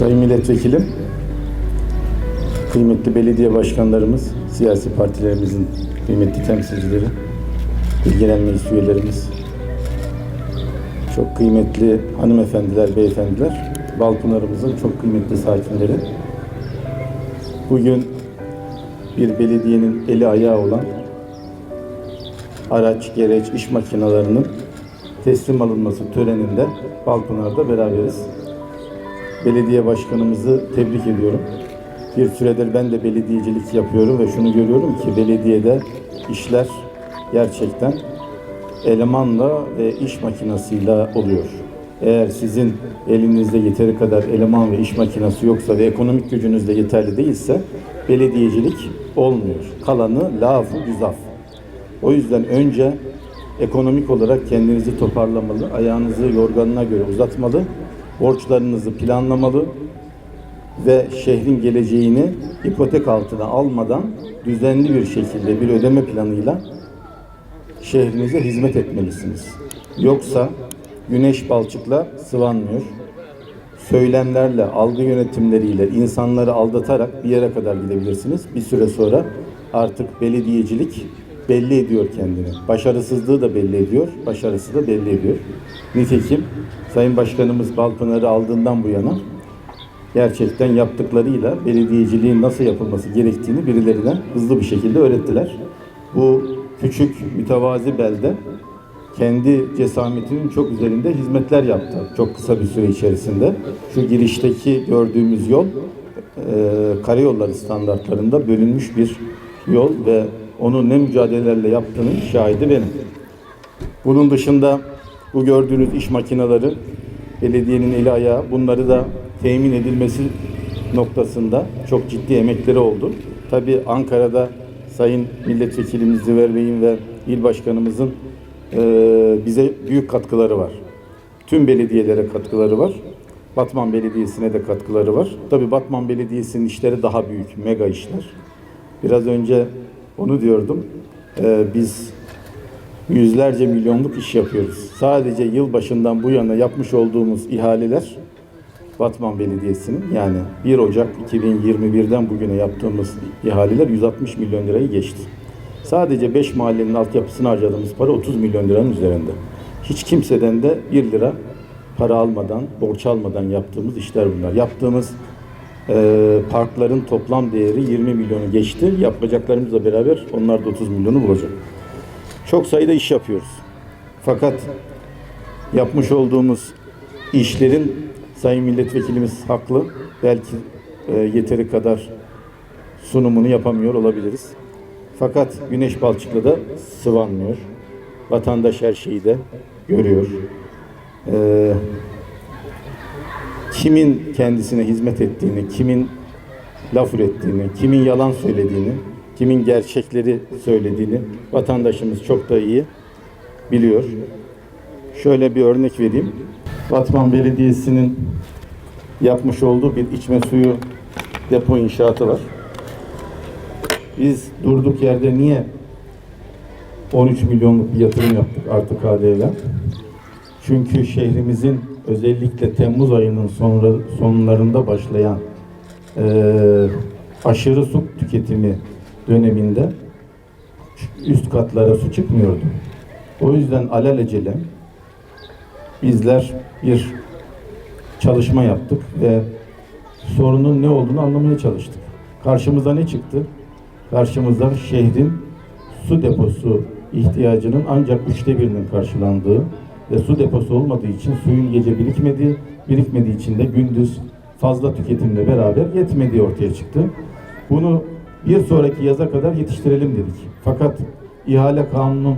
Sayın Milletvekilim, kıymetli belediye başkanlarımız, siyasi partilerimizin kıymetli temsilcileri, ilgilenen meclis üyelerimiz, çok kıymetli hanımefendiler, beyefendiler, Balpınar'ımızın çok kıymetli sakinleri. Bugün bir belediyenin eli ayağı olan araç, gereç, iş makinalarının teslim alınması töreninde Balpınar'da beraberiz. Belediye başkanımızı tebrik ediyorum. Bir süredir ben de belediyecilik yapıyorum ve şunu görüyorum ki belediyede işler gerçekten elemanla ve iş makinasıyla oluyor. Eğer sizin elinizde yeteri kadar eleman ve iş makinası yoksa ve ekonomik gücünüz de yeterli değilse belediyecilik olmuyor. Kalanı lafı güzaf. O yüzden önce ekonomik olarak kendinizi toparlamalı, ayağınızı yorganına göre uzatmalı, borçlarınızı planlamalı ve şehrin geleceğini ipotek altına almadan düzenli bir şekilde bir ödeme planıyla şehrinize hizmet etmelisiniz. Yoksa güneş balçıkla sıvanmıyor. Söylemlerle, algı yönetimleriyle insanları aldatarak bir yere kadar gidebilirsiniz. Bir süre sonra artık belediyecilik belli ediyor kendini. Başarısızlığı da belli ediyor, başarısı da belli ediyor. Nitekim Sayın Başkanımız Balpınar'ı aldığından bu yana gerçekten yaptıklarıyla belediyeciliğin nasıl yapılması gerektiğini birilerine hızlı bir şekilde öğrettiler. Bu küçük mütevazi belde kendi cesametinin çok üzerinde hizmetler yaptı çok kısa bir süre içerisinde. Şu girişteki gördüğümüz yol e, karayolları standartlarında bölünmüş bir yol ve onu ne mücadelelerle yaptığının şahidi benim. Bunun dışında bu gördüğünüz iş makineleri belediyenin eli ayağı bunları da temin edilmesi noktasında çok ciddi emekleri oldu. Tabii Ankara'da Sayın Milletvekilimiz Ziver Bey'in ve il başkanımızın e, bize büyük katkıları var. Tüm belediyelere katkıları var. Batman Belediyesi'ne de katkıları var. Tabii Batman Belediyesi'nin işleri daha büyük, mega işler. Biraz önce onu diyordum. E, biz yüzlerce milyonluk iş yapıyoruz. Sadece yıl başından bu yana yapmış olduğumuz ihaleler Batman Belediyesi'nin yani 1 Ocak 2021'den bugüne yaptığımız ihaleler 160 milyon lirayı geçti. Sadece 5 mahallenin altyapısına harcadığımız para 30 milyon liranın üzerinde. Hiç kimseden de 1 lira para almadan, borç almadan yaptığımız işler bunlar. Yaptığımız parkların toplam değeri 20 milyonu geçti. Yapacaklarımızla beraber onlar da 30 milyonu bulacak. Çok sayıda iş yapıyoruz. Fakat yapmış olduğumuz işlerin Sayın Milletvekilimiz haklı. Belki e, yeteri kadar sunumunu yapamıyor olabiliriz. Fakat Güneş Balçık'la da sıvanmıyor. Vatandaş her şeyi de görüyor. E, kimin kendisine hizmet ettiğini, kimin laf ürettiğini, kimin yalan söylediğini, kimin gerçekleri söylediğini vatandaşımız çok da iyi biliyor. Şöyle bir örnek vereyim. Batman Belediyesi'nin yapmış olduğu bir içme suyu depo inşaatı var. Biz durduk yerde niye 13 milyonluk bir yatırım yaptık artık KDV'yle? Çünkü şehrimizin özellikle Temmuz ayının sonra, sonlarında başlayan e, aşırı su tüketimi döneminde üst katlara su çıkmıyordu. O yüzden alelacele bizler bir çalışma yaptık ve sorunun ne olduğunu anlamaya çalıştık. Karşımıza ne çıktı? Karşımıza şehrin su deposu ihtiyacının ancak üçte birinin karşılandığı ve su deposu olmadığı için suyun gece birikmediği, birikmediği için de gündüz fazla tüketimle beraber yetmediği ortaya çıktı. Bunu bir sonraki yaza kadar yetiştirelim dedik. Fakat ihale kanunun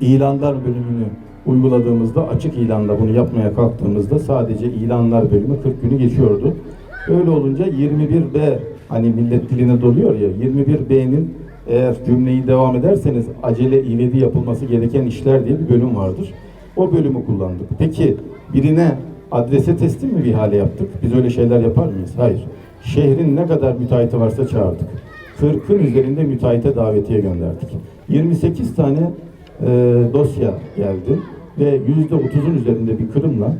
ilanlar bölümünü uyguladığımızda açık ilanla bunu yapmaya kalktığımızda sadece ilanlar bölümü 40 günü geçiyordu. Öyle olunca 21B hani millet diline doluyor ya 21B'nin eğer cümleyi devam ederseniz acele ivedi yapılması gereken işler diye bir bölüm vardır. O bölümü kullandık. Peki birine adrese teslim mi bir hale yaptık? Biz öyle şeyler yapar mıyız? Hayır. Şehrin ne kadar müteahhiti varsa çağırdık. 40'ın üzerinde müteahhite davetiye gönderdik. 28 tane e, dosya geldi ve yüzde otuzun üzerinde bir kırımla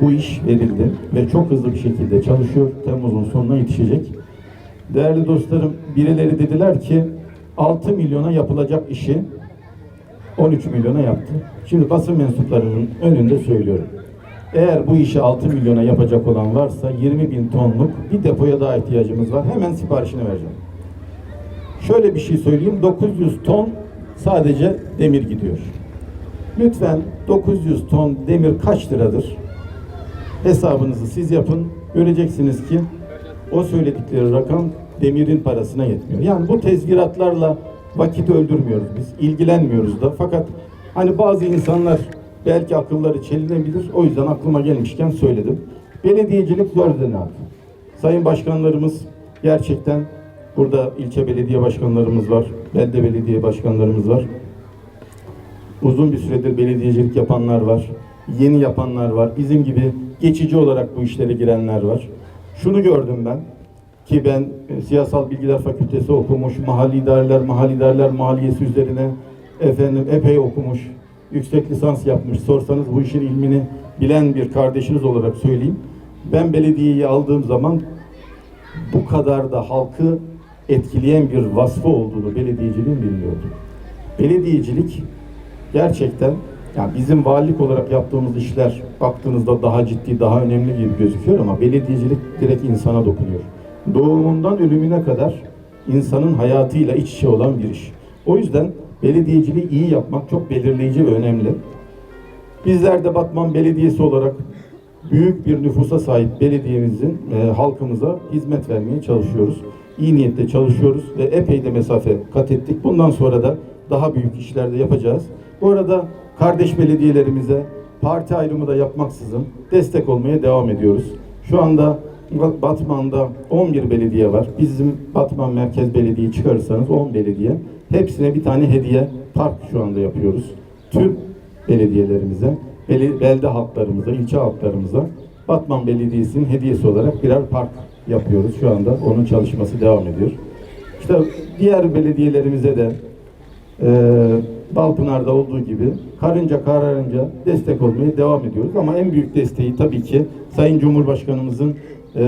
bu iş verildi ve çok hızlı bir şekilde çalışıyor. Temmuz'un sonuna yetişecek. Değerli dostlarım, birileri dediler ki 6 milyona yapılacak işi 13 milyona yaptı. Şimdi basın mensuplarının önünde söylüyorum. Eğer bu işi 6 milyona yapacak olan varsa 20 bin tonluk bir depoya daha ihtiyacımız var. Hemen siparişini vereceğim. Şöyle bir şey söyleyeyim. 900 ton sadece demir gidiyor. Lütfen 900 ton demir kaç liradır? Hesabınızı siz yapın. Göreceksiniz ki o söyledikleri rakam demirin parasına yetmiyor. Yani bu tezgiratlarla vakit öldürmüyoruz biz. ilgilenmiyoruz da. Fakat hani bazı insanlar belki akılları çelinebilir. O yüzden aklıma gelmişken söyledim. Belediyecilik zor zanaat. Sayın başkanlarımız gerçekten burada ilçe belediye başkanlarımız var. Belde belediye başkanlarımız var. Uzun bir süredir belediyecilik yapanlar var. Yeni yapanlar var. Bizim gibi geçici olarak bu işlere girenler var. Şunu gördüm ben ki ben e, siyasal bilgiler fakültesi okumuş, mahalli idareler, mahalli idareler mahalliyesi üzerine efendim epey okumuş, yüksek lisans yapmış. Sorsanız bu işin ilmini bilen bir kardeşiniz olarak söyleyeyim. Ben belediyeyi aldığım zaman bu kadar da halkı etkileyen bir vasfı olduğunu belediyeciliğin bilmiyordum. Belediyecilik gerçekten yani bizim valilik olarak yaptığımız işler baktığınızda daha ciddi, daha önemli gibi gözüküyor ama belediyecilik direkt insana dokunuyor. Doğumundan ölümüne kadar insanın hayatıyla iç içe olan bir iş. O yüzden belediyeciliği iyi yapmak çok belirleyici ve önemli. Bizler de Batman Belediyesi olarak büyük bir nüfusa sahip belediyemizin e, halkımıza hizmet vermeye çalışıyoruz. İyi niyetle çalışıyoruz ve epey de mesafe kat ettik. Bundan sonra da daha büyük işler de yapacağız. Bu arada kardeş belediyelerimize parti ayrımı da yapmaksızın destek olmaya devam ediyoruz. Şu anda Batman'da 11 belediye var. Bizim Batman Merkez Belediye çıkarırsanız 10 belediye. Hepsine bir tane hediye park şu anda yapıyoruz. Tüm belediyelerimize, belde halklarımıza, ilçe halklarımıza Batman Belediyesi'nin hediyesi olarak birer park yapıyoruz şu anda. Onun çalışması devam ediyor. İşte diğer belediyelerimize de e, Balpınar'da olduğu gibi karınca kararınca destek olmaya devam ediyoruz. Ama en büyük desteği tabii ki Sayın Cumhurbaşkanımızın e,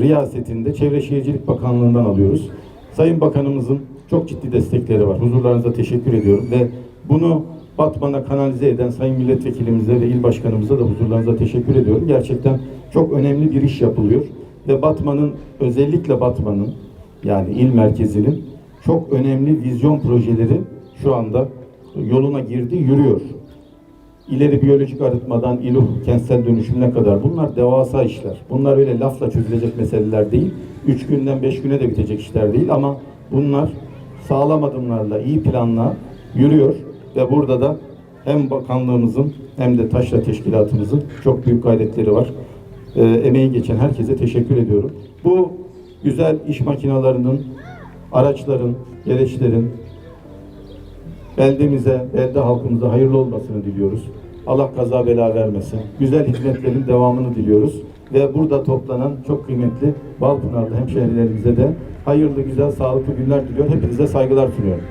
riyasetinde Çevre Şehircilik Bakanlığı'ndan alıyoruz. Sayın Bakanımızın çok ciddi destekleri var. Huzurlarınıza teşekkür ediyorum ve bunu Batman'a kanalize eden Sayın Milletvekilimize ve il başkanımıza da huzurlarınıza teşekkür ediyorum. Gerçekten çok önemli bir iş yapılıyor ve Batman'ın özellikle Batman'ın yani il merkezinin çok önemli vizyon projeleri şu anda yoluna girdi, yürüyor. İleri biyolojik arıtmadan İLUH kentsel dönüşümüne kadar bunlar devasa işler. Bunlar öyle lafla çözülecek meseleler değil. Üç günden beş güne de bitecek işler değil ama bunlar sağlam adımlarla, iyi planla yürüyor ve burada da hem bakanlığımızın hem de taşra teşkilatımızın çok büyük gayretleri var. Ee, emeği geçen herkese teşekkür ediyorum. Bu güzel iş makinalarının, araçların, gereçlerin, beldemize, belde halkımıza hayırlı olmasını diliyoruz. Allah kaza bela vermesin. Güzel hizmetlerin devamını diliyoruz. Ve burada toplanan çok kıymetli Balpınarlı hemşehrilerimize de hayırlı, güzel, sağlıklı günler diliyor. Hepinize saygılar sunuyorum.